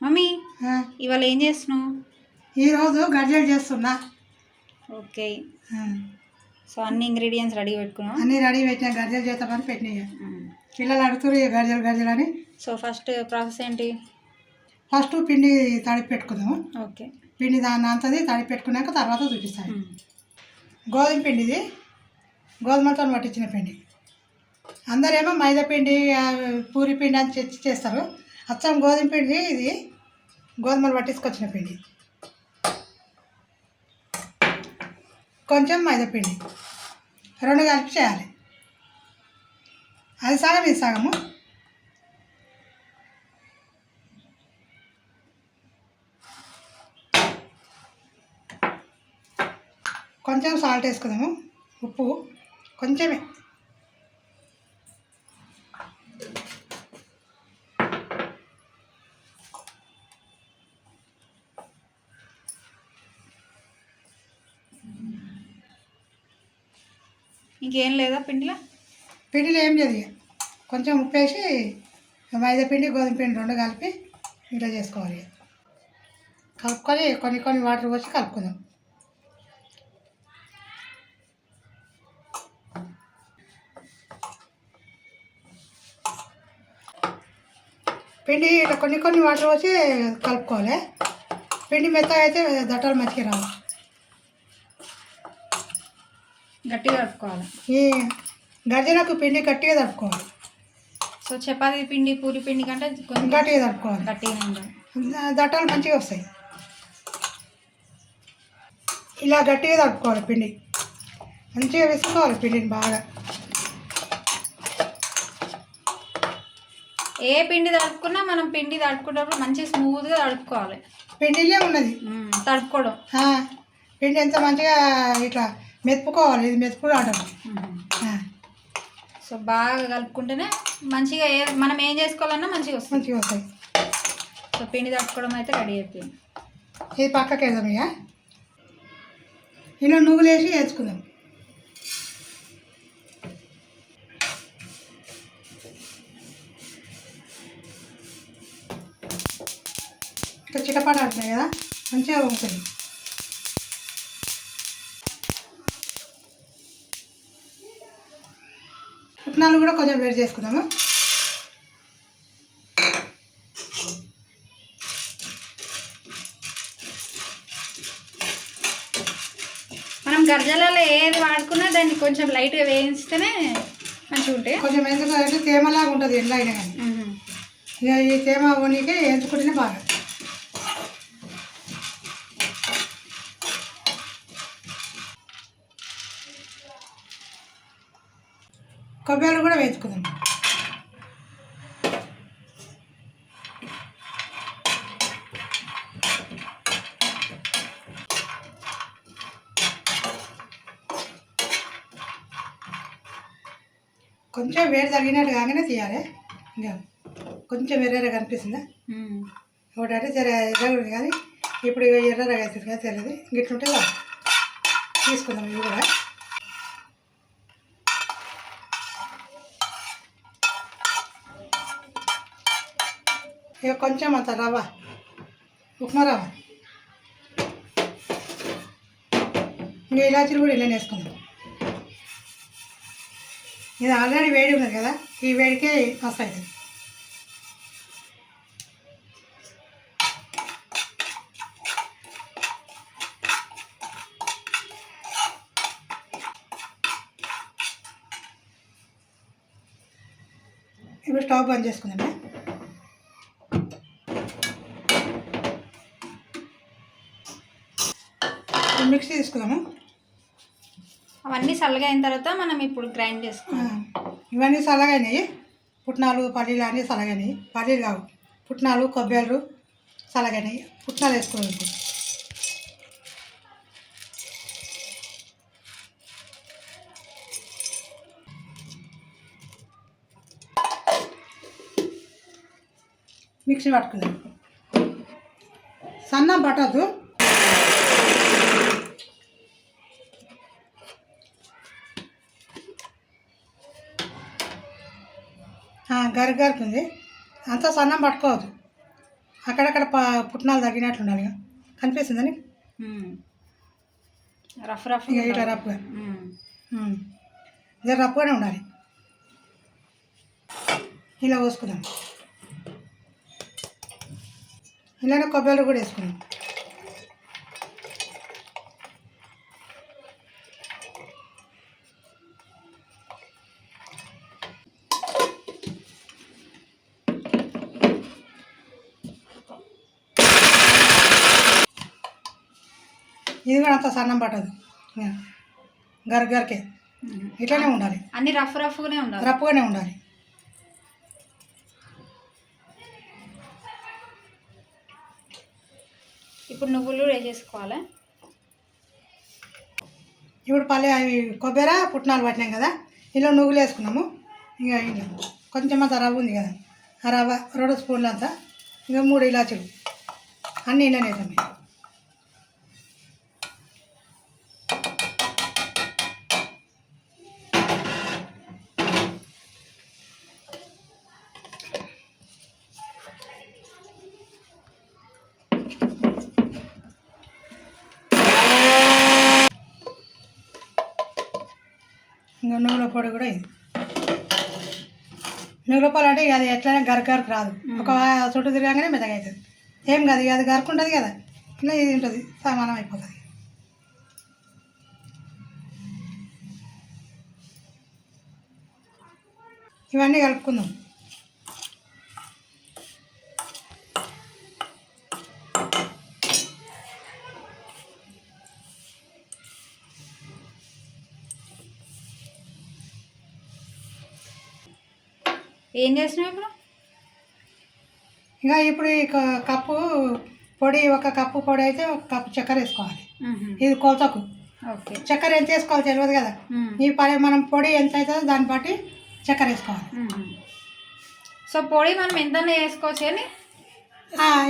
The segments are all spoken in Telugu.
మమ్మీ ఇవాళ ఏం చేస్తున్నావు? ఈరోజు గర్జలు చేస్తున్నా. ఓకే. సో అన్ని ఇంగ్రీడియంట్స్ రెడీ పెట్టుకున్నావు? అన్నీ రెడీ పెట్టినా గర్జలు చేద్దామని పెట్టినాయి పిల్లలు అడుగుతారు ఈ గర్జలు గర్జలు అని. సో ఫస్ట్ ప్రాసెస్ ఏంటి? ఫస్ట్ పిండి తడిపి పెట్టుకుందాము. ఓకే. పిండి దాన్ని అంతది తడిపి పెట్టుకున్నాక తర్వాత చూపిస్తాను గోధుమ పిండిది గోధుమలతో పట్టించిన పిండి. అందరేమో మైదా పిండి పూరి పిండి అని చేస్తారు. అచ్చం గోధుమ పిండి ఇది. గోధుమలు పట్టించుకొచ్చిన పిండి. కొంచెం మైదా పిండి. రెండు కలిపి చేయాలి. అది సగం ఇది సగము. కొంచెం సాల్ట్ వేసుకుందాము. ఉప్పు కొంచెమే. ఇంకేం లేదా పిండిలో పిండిలో ఏం లేదు ఇక. కొంచెం ఉప్పేసి మైదా పిండి గోధుమ పిండి రెండు కలిపి ఇట్లా చేసుకోవాలి ఇక. కలుపుకొని కొన్ని కొన్ని వాటర్ పోసి కలుపుకుందాం పిండి ఇట్లా కొన్ని కొన్ని వాటర్ పోసి కలుపుకోవాలి పిండి మెత్తగా అయితే దట్టాలు మంచిగా రావాలి గట్టిగా కలుపుకోవాలి. ఈ గర్జనకు పిండి గట్టిగా తడుపుకోవాలి సో చపాతీ పిండి పూరి పిండి కంటే కొంచెం గట్టిగా తడుపుకోవాలి గట్టిగానే ఉండాలి. దట్టాలు మంచిగా వస్తాయి. ఇలా గట్టిగా తడుపుకోవాలి పిండి. మంచిగా విసుకోవాలి పిండిని బాగా. ఏ పిండి తడుపుకున్నా మనం పిండి తడుపుకున్నప్పుడు మంచిగా స్మూత్గా తడుపుకోవాలి పిండిలే ఉన్నది. తడుపుకోవడం పిండి ఎంత మంచిగా ఇట్లా మెతుపుకోవాలి ఇది మెతుపుడు ఆటం. సో బాగా కలుపుకుంటేనే మంచిగా ఏ మనం ఏం చేసుకోవాలన్నా మంచిగా వస్తుంది మంచిగా వస్తాయి. సో పిండి తట్టుకోవడం అయితే రెడీ అయిపోయింది. ఇది పక్కకి వేద్దాం ఇక. ఇలా నువ్వులు వేసి వేసుకుందాం. ఇట్లా చిటపాట ఆడుతున్నాయి కదా మంచిగా ఉంటుంది. పుట్నాలు కూడా కొంచెం వేడి చేసుకుందాము? మనం గర్జలలో ఏది వాడుకున్నా దాన్ని కొంచెం లైట్గా వేయిస్తేనే మంచిగా ఉంటాయి? కొంచెం ఎందుకు అంటే తేమలాగా ఉంటుంది ఎట్లా అయినా కానీ. ఇక ఈ తేమ ఉనికి ఎంచుకుంటేనే బాగా. కొబ్బరి కూడా వేసుకుందాం కొంచెం వేడి తగినట్టు కాగానే తీయాలి ఇంకా కొంచెం ఎర్రగా కనిపిస్తుందా మ్మ్. ఒకటంటే జర ఎర్రగా ఉంది కానీ ఇప్పుడు ఎర్రగా అవుతుంది కదా తెలియదు గిట్లుంటే చాలు. తీసుకుందాం ఇవి కూడా ఇక కొంచెం అంత రవ్వ. ఉప్మా రవ్వ. ఇంకా ఇలాచీలు కూడా ఇలా వేసుకుందాం. ఇది ఆల్రెడీ వేడి ఉన్నది కదా ఈ వేడికే మస్తు అవుతుంది. ఇప్పుడు స్టవ్ బంద్ చేసుకుందామే మిక్సీ తీసుకుందాము? అవన్నీ చల్లగా అయిన తర్వాత మనం ఇప్పుడు గ్రైండ్ ఆ, చేసుకోవాలి ఇవన్నీ చల్లగైనాయి పుట్నాలు పల్లీలు అన్నీ చల్లగైనాయి పల్లీలు కావు. పుట్నాలు కొబ్బరి చల్లగైనాయి పుట్నాలు వేసుకోవాలి ఇప్పుడు. మిక్సీ పట్టుకుందాం. సన్నం పట్టద్దు. గరి గరుతుంది అంత సన్నం పట్టుకోవద్దు. అక్కడక్కడ ప పుట్నాలు తగ్గినట్లు ఉండాలి ఇక. కనిపిస్తుందా నీకు? ఉమ్. రఫ్ రఫ్ ఇట్లా రఫ్గా. జర రఫ్గానే ఉండాలి. ఇలా పోసుకుందాం. ఇలానే కొబ్బరి కూడా వేసుకున్నాం ఇది కూడా అంత సన్నం పట్టదు. ఇక గర గరకే. ఇట్లానే ఉండాలి. అన్ని రఫ్ రఫ్గానే ఉండాలి. రప్పుగానే ఉండాలి. ఇప్పుడు నువ్వులు వేసేసుకోవాలి ఇప్పుడు పల్లె అవి కొబ్బరి పుట్నాలు పట్టినాం కదా ఇలా నువ్వులు వేసుకున్నాము. ఇక కొంచెం అంత రవ్వ ఉంది కదా ఆ రవ్వ రెండు స్పూన్లు అంతా ఇక మూడు ఇలాచీలు. అన్నీ ఇండనే వేసాం నువ్వుల పొడి కూడా ఇది. నువ్వుల పొడి అంటే అది ఎట్లయినా గరగరకు రాదు. ఒక చుట్టూ తిరగానే మెత్తగా అవుతుంది ఏం కాదు అది గరుకుంటుంది కదా. ఇలా ఇది ఉంటుంది సమానం అయిపోతుంది. ఇవన్నీ కలుపుకుందాం. ఏం చేసినావు ఇప్పుడు? ఇక ఇప్పుడు ఈ కప్పు పొడి ఒక కప్పు పొడి అయితే ఒక కప్పు చక్కెర వేసుకోవాలి. ఇది కొలతకు. ఓకే. చక్కెర ఎంత వేసుకోవాలి తెలియదు కదా. ఈ పని మనం పొడి ఎంత అవుతుందో దాన్ని బట్టి చక్కెర వేసుకోవాలి. సో పొడి మనం ఎంతనే వేసుకోవచ్చు అని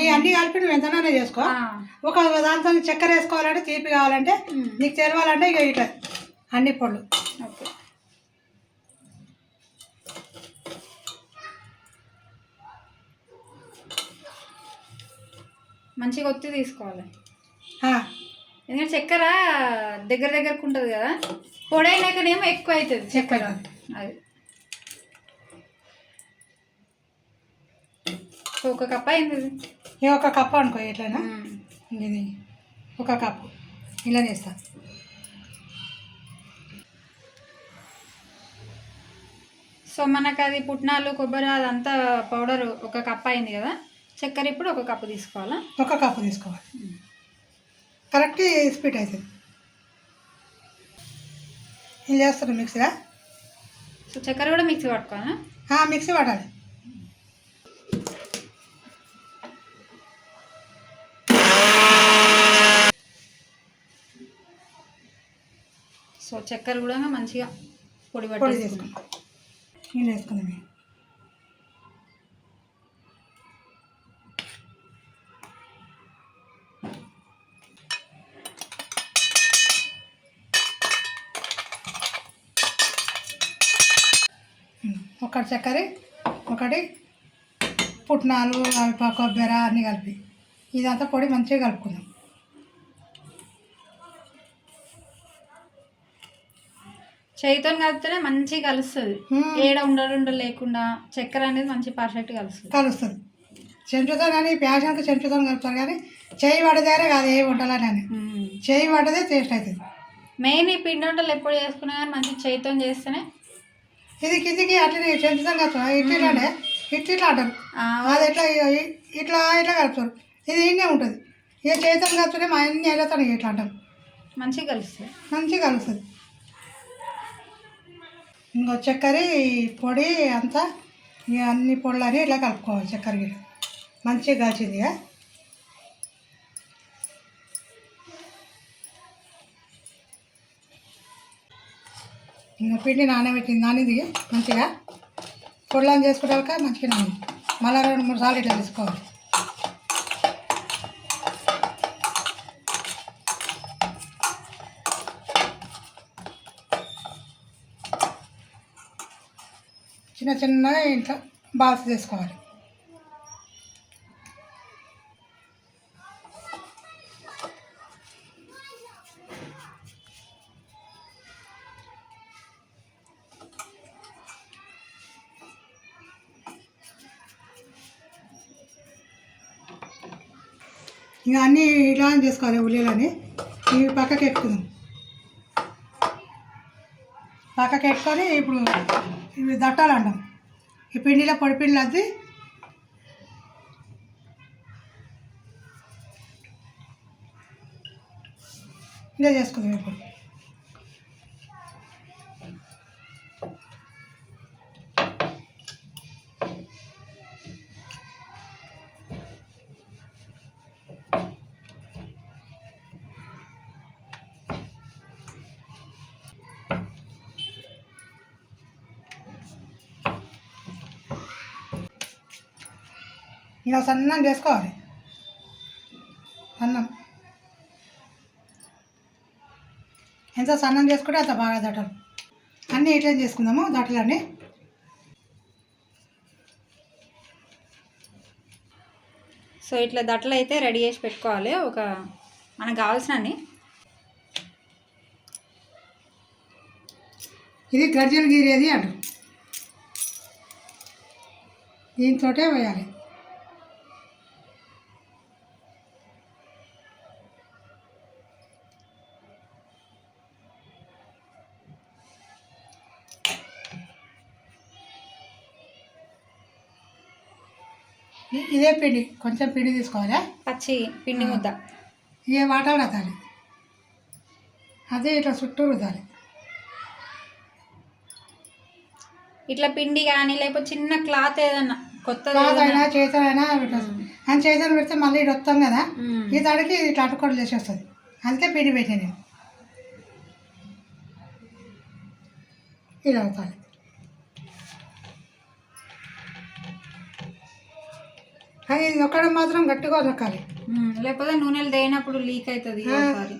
ఈ అన్ని కలిపి నువ్వు ఎంతనైనా చేసుకో. ఒక దాంతో చక్కెర వేసుకోవాలంటే తీపి కావాలంటే. నీకు తెలవాలంటే ఇక ఇట్లా అన్ని పొడులు. ఓకే. మంచిగా ఒత్తి తీసుకోవాలి. ఎందుకంటే చక్కెర దగ్గర దగ్గరకు ఉంటుంది కదా పొడి అయినాకనేమో ఎక్కువ అవుతుంది చక్కెర. అది. ఒక కప్ అయింది ఒక కప్పు అనుకో ఇట్లనా మ్మ్. ఇది. ఒక కప్పు ఇలా చేస్తా. సో మనకు అది పుట్నాలు కొబ్బరి అదంతా పౌడర్ ఒక కప్ అయింది కదా. చక్కెర ఇప్పుడు ఒక కప్పు తీసుకోవాలా? ఒక కప్పు తీసుకోవాలి. కరెక్ట్ స్పీడ్ అవుతుంది. ఇది చేస్తాను మిక్సీగా సో చక్కెర కూడా మిక్సీ పట్టుకోవాలా? మిక్సీ పడాలి సో చక్కెర కూడా మంచిగా పొడి పట్టేసుకున్నాం చేసుకుంటాం నేను వేసుకుందాం చక్కెర ఒకటి పుట్నాలు అవి కొబ్బరి అన్నీ కలిపి. ఇదంతా పొడి మంచిగా కలుపుకుందాం. చేయితో కలిపితేనే మంచిగా కలుస్తుంది. ఏడ ఉండలు ఉండలు లేకుండా చక్కెర అనేది మంచి పర్ఫెక్ట్ కలుస్తుంది. కలుస్తుంది. చెంచుతో కానీ ప్యాషన్కి చెంచుతో కలుపుతారు కానీ చేయి పడదేరే కాదు ఏ వంటలని చేయి పడ్డదే టేస్ట్ అవుతుంది. మెయిన్ ఈ పిండి వంటలు ఎప్పుడు చేసుకున్నా కానీ మంచి చేయితో చేస్తేనే ఇది కిందికి అట్లనే చెంచుతాం కలుపుతారు ఇట్లా అంటే ఇట్లా ఇట్లా అంటారు అది ఎట్లా ఇట్లా ఇట్లా కలుపుతారు. ఇది ఇన్నే ఉంటుంది. ఇక చేతితో కలుపుతుంటే మా అన్ని వెళ్ళతాను ఇట్లా అంటారు మంచిగా కలుస్తుంది మంచిగా కలుస్తుంది ఇంకో చక్కెర పొడి అంతా ఇక అన్ని పొడులని ఇట్లా కలుపుకోవాలి చక్కెర గిట్ల. మంచిగా కాల్చింది ఇంకా పిండి నానబెట్టింది నానింది మంచిగా. పొడులను చేసుకుంటాక మంచిగా నాని మళ్ళీ రెండు మూడు సార్లు ఇట్లా తీసుకోవాలి. చిన్న చిన్నగా ఇంట్లో బాల్స్ చేసుకోవాలి. ఇంకా అన్నీ ఇలా చేసుకోవాలి ఉల్లిలని. ఇవి పక్కకి ఎక్కుదాం. పక్కకి ఎట్టుకొని ఇప్పుడు ఇవి దట్టాలు అంటాం ఈ పిండిలో పొడి పిండిలు అద్ది ఇలా చేసుకుందాం ఇప్పుడు. ఇలా సన్నం చేసుకోవాలి. సన్నం. ఎంత సన్నం చేసుకుంటే అంత బాగా దట్టలు అన్నీ ఇట్లా చేసుకుందాము దట్టలన్నీ సో ఇట్లా దట్టలు అయితే రెడీ చేసి పెట్టుకోవాలి ఒక మనకు కావాల్సినన్ని. ఇది గర్జలు గీరేది అంట దీంతోటే వేయాలి. ఇదే పిండి కొంచెం పిండి తీసుకోవాలి? పచ్చి పిండి ముద్ద. ఇదే వాటర్ రుద్దాలి అదే ఇట్లా చుట్టూ రుద్దాలి ఇట్లా పిండి కానీ లేకపోతే చిన్న క్లాత్ ఏదన్నా కొత్తది క్లాత్ అయినా చేతనైనా పెట్టచ్చు. అని చేతను పెడితే మళ్ళీ ఇటు వస్తాం కదా. ఈ తడికి ఇట్లా అటుకోవడం చేసేస్తుంది అందుకే పిండి పెట్టాను నేను. ఇలా అవుతాయి కానీ ఇది నొక్కడం మాత్రం గట్టిగా నొక్కాలి. లేకపోతే నూనెలు దేయినప్పుడు లీక్ అవుతుంది ఒకసారి.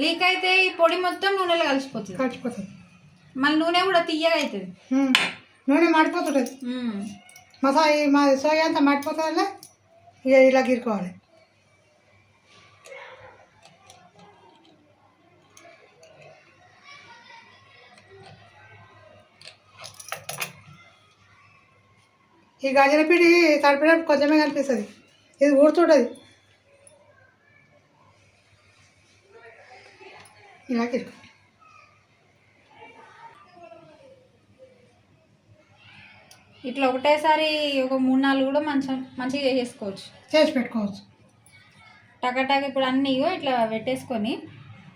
లీక్ అయితే ఈ పొడి మొత్తం నూనెలో కలిసిపోతుంది. కలిసిపోతుంది. మళ్ళీ నూనె కూడా తీయగా అవుతుంది. నూనె మాడిపోతుంటుంది. మసా మా సోయా అంతా మాడిపోతుందిలే ఇక ఇలా గీరుకోవాలి. ఈ గజల పిండి తడిపినప్పుడు కొంచెమే కనిపిస్తుంది. ఇది ఊడుతుంటుంది. ఇలా ఇట్లా ఒకటేసారి ఒక మూడు నాలుగు కూడా మంచిగా మంచిగా చేసేసుకోవచ్చు. చేసి పెట్టుకోవచ్చు. టకటక ఇప్పుడు అన్ని ఇట్లా పెట్టేసుకొని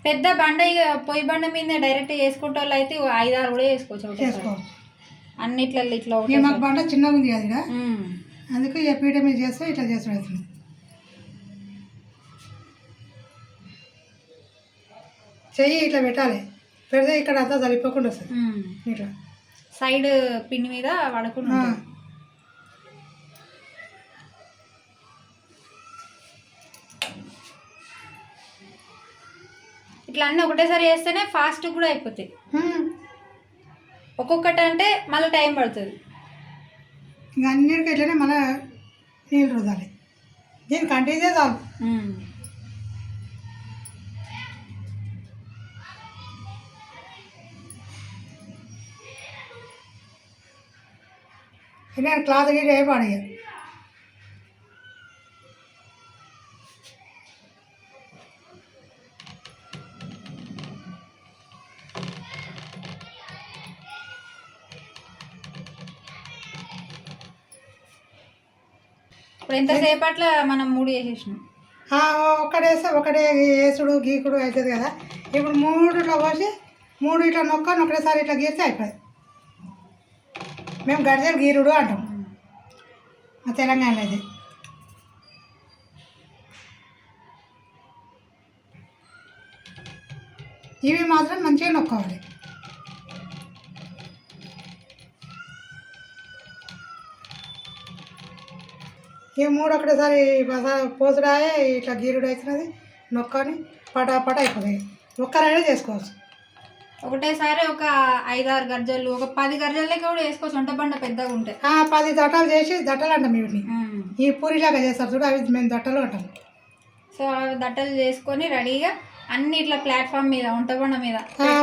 పెద్ద బండ ఇక పొయ్యి బండ మీద డైరెక్ట్ చేసుకుంటే వాళ్ళు అయితే ఓ ఐదు ఆరు కూడా చేసుకోవచ్చు చేసుకోవచ్చు. అన్నిట్లలో ఇట్లా ఒకటేసారి. మాకు బండ చిన్నగా ఉంది. మ్మ్. అందుకే ఇక పీట మీద చేస్తే ఇట్లా చేసి పెడుతుంది చెయ్యి ఇట్లా పెట్టాలి పెడితే ఇక్కడ అంతా చలిపోకుండా వస్తుంది. ఇట్లా సైడ్ పిండి మీద పడకుండా. ఇట్లా అన్నీ ఒకటేసారి చేస్తేనే ఫాస్ట్ కూడా అయిపోతాయి. ఒక్కొక్కటి అంటే మళ్ళీ టైం పడుతుంది. ఇంక అన్నిటికీ ఇట్లనే మళ్ళీ నీళ్ళు రుద్దాలి దీనికి కంటిదే చాలు. మ్మ్. నేను క్లాత్ గిట్ ఏ పడేయ ఎంతసేపట్లో మనం మూడు వేసేసినాం ఒక్కడేస్తే ఒకటే వేసుడు గీకుడు అవుతుంది కదా. ఇప్పుడు మూడు ఇట్లా పోసి మూడు ఇట్లా నొక్కని ఒకటేసారి ఇట్లా గీస్తే అయిపోయింది. మేము గడిజలు గీరుడు అంటాం. మా తెలంగాణలో ఇది ఇవి మాత్రం మంచిగా నొక్కోవాలి. ఈ మూడు ఒకటేసారి పోసుడాయే ఇట్లా గీరుడు అవుతున్నది నొక్కని పటాపట అయిపోతాయి. ఒక్కరైనా చేసుకోవచ్చు. ఒకటేసారి ఒక ఐదారు గర్జలు ఒక పది గర్జల లెక్క కూడా వేసుకోవచ్చు. వంట బండ పెద్దగా ఉంటాయి పది దట్టలు చేసి దట్టలు అంటాం వీటిని. ఈ పూరిలాగా చేస్తారు చూడు అవి మేము దట్టలు అంటాం. సో దట్టలు చేసుకొని రెడీగా అన్ని ఇట్లా ప్లాట్ఫామ్ మీద వంట బండ మీద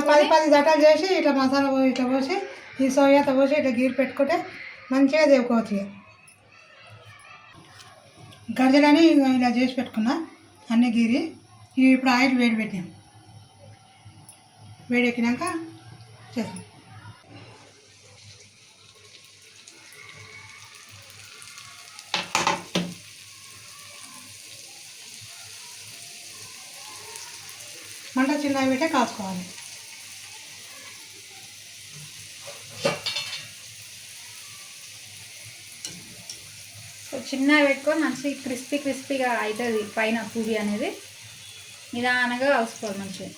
పది పది దట్టలు చేసి ఇట్లా మసాలా ఇట్లా పోసి ఈ సోయాతో పోసి ఇట్లా గీరు పెట్టుకుంటే మంచిగా దేవుకోవచ్చు గర్జలని ఇలా చేసి పెట్టుకున్నా అన్ని గీరి ఇవి ఇప్పుడు ఆయిల్ వేడి పెట్టాం వేడి ఎక్కినాక చేస్తాం. మంట చిన్నగా పెట్టే కాసుకోవాలి చిన్నగా పెట్టుకొని మంచి క్రిస్పీ క్రిస్పీగా అవుతుంది పైన పూరి అనేది. నిదానంగా కలుసుకోవాలి మంచిగా.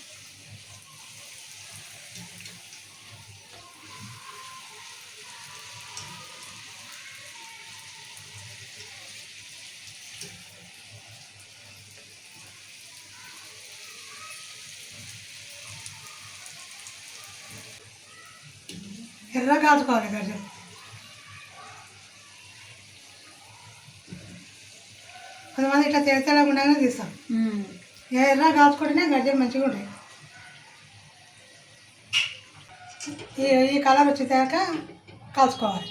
ఎర్ర కాల్చుకోవాలి గర్జలు కొంతమంది ఇట్లా తెల్లగా ఉండగానే తీస్తాం. ఎర్ర కాల్చుకుంటేనే గర్జలు మంచిగా ఉంటాయి ఈ ఈ కలర్ వచ్చేదాక కాల్చుకోవాలి.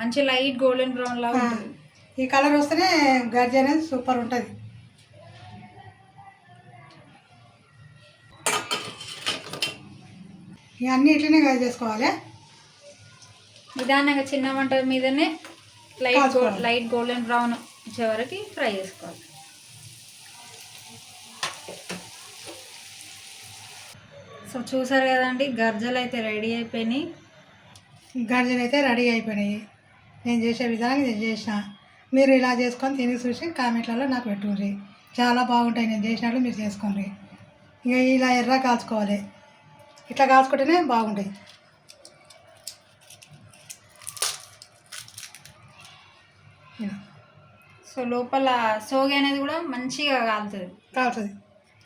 మంచి లైట్ గోల్డెన్ బ్రౌన్ లాగా ఈ కలర్ వస్తేనే గర్జ అనేది సూపర్ ఉంటుంది. ఇవన్నీ ఇట్లనే గది చేసుకోవాలి. నిదానంగా చిన్న మంట మీదనే లైట్. Light golden brown. చివరికి ఫ్రై చేసుకోవాలి. సో చూసారు కదండి గర్జలు అయితే రెడీ అయిపోయినాయి. గర్జలు అయితే రెడీ అయిపోయినాయి. నేను చేసే విధానం నేను చేసిన. మీరు ఇలా చేసుకొని తిని చూసి కామెంట్లలో నాకు పెట్టుర్రి చాలా బాగుంటాయి నేను చేసినట్లు మీరు చేసుకోండి. ఇక ఇలా ఎర్ర కాల్చుకోవాలి. ఇట్లా కాల్చుకుంటేనే బాగుంటాయి. సో లోపల సోగి అనేది కూడా మంచిగా కాలుతుంది. కాలుతుంది.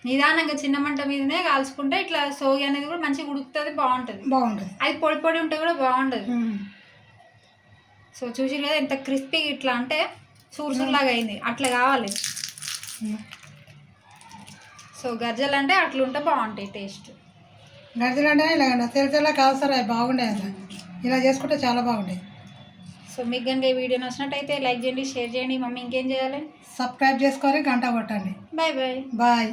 నిదానంగా చిన్న మంట మీదనే కాల్చుకుంటే ఇట్లా సోగి అనేది కూడా మంచిగా ఉడుకుతుంది బాగుంటుంది. బాగుంటుంది. అది పొడి పొడి ఉంటే కూడా బాగుంటుంది. సో చూసి కదా ఎంత క్రిస్పీ ఇట్లా అంటే సూర్సులాగా అయింది. అట్లా కావాలి. సో గర్జలు అంటే అట్లా ఉంటే బాగుంటాయి టేస్ట్. గర్జలు అంటే ఇలా తెల్ల తెల్ల కాల్స్తారు అవి అసలు. ఇలా చేసుకుంటే చాలా బాగుంటాయి. సో మీకు కనుక ఈ వీడియో నచ్చినట్టయితే లైక్ చేయండి షేర్ చేయండి. మమ్మీ ఇంకేం చేయాలి? సబ్స్క్రైబ్ చేసుకొని గంట కొట్టండి బాయ్ బాయ్ బాయ్.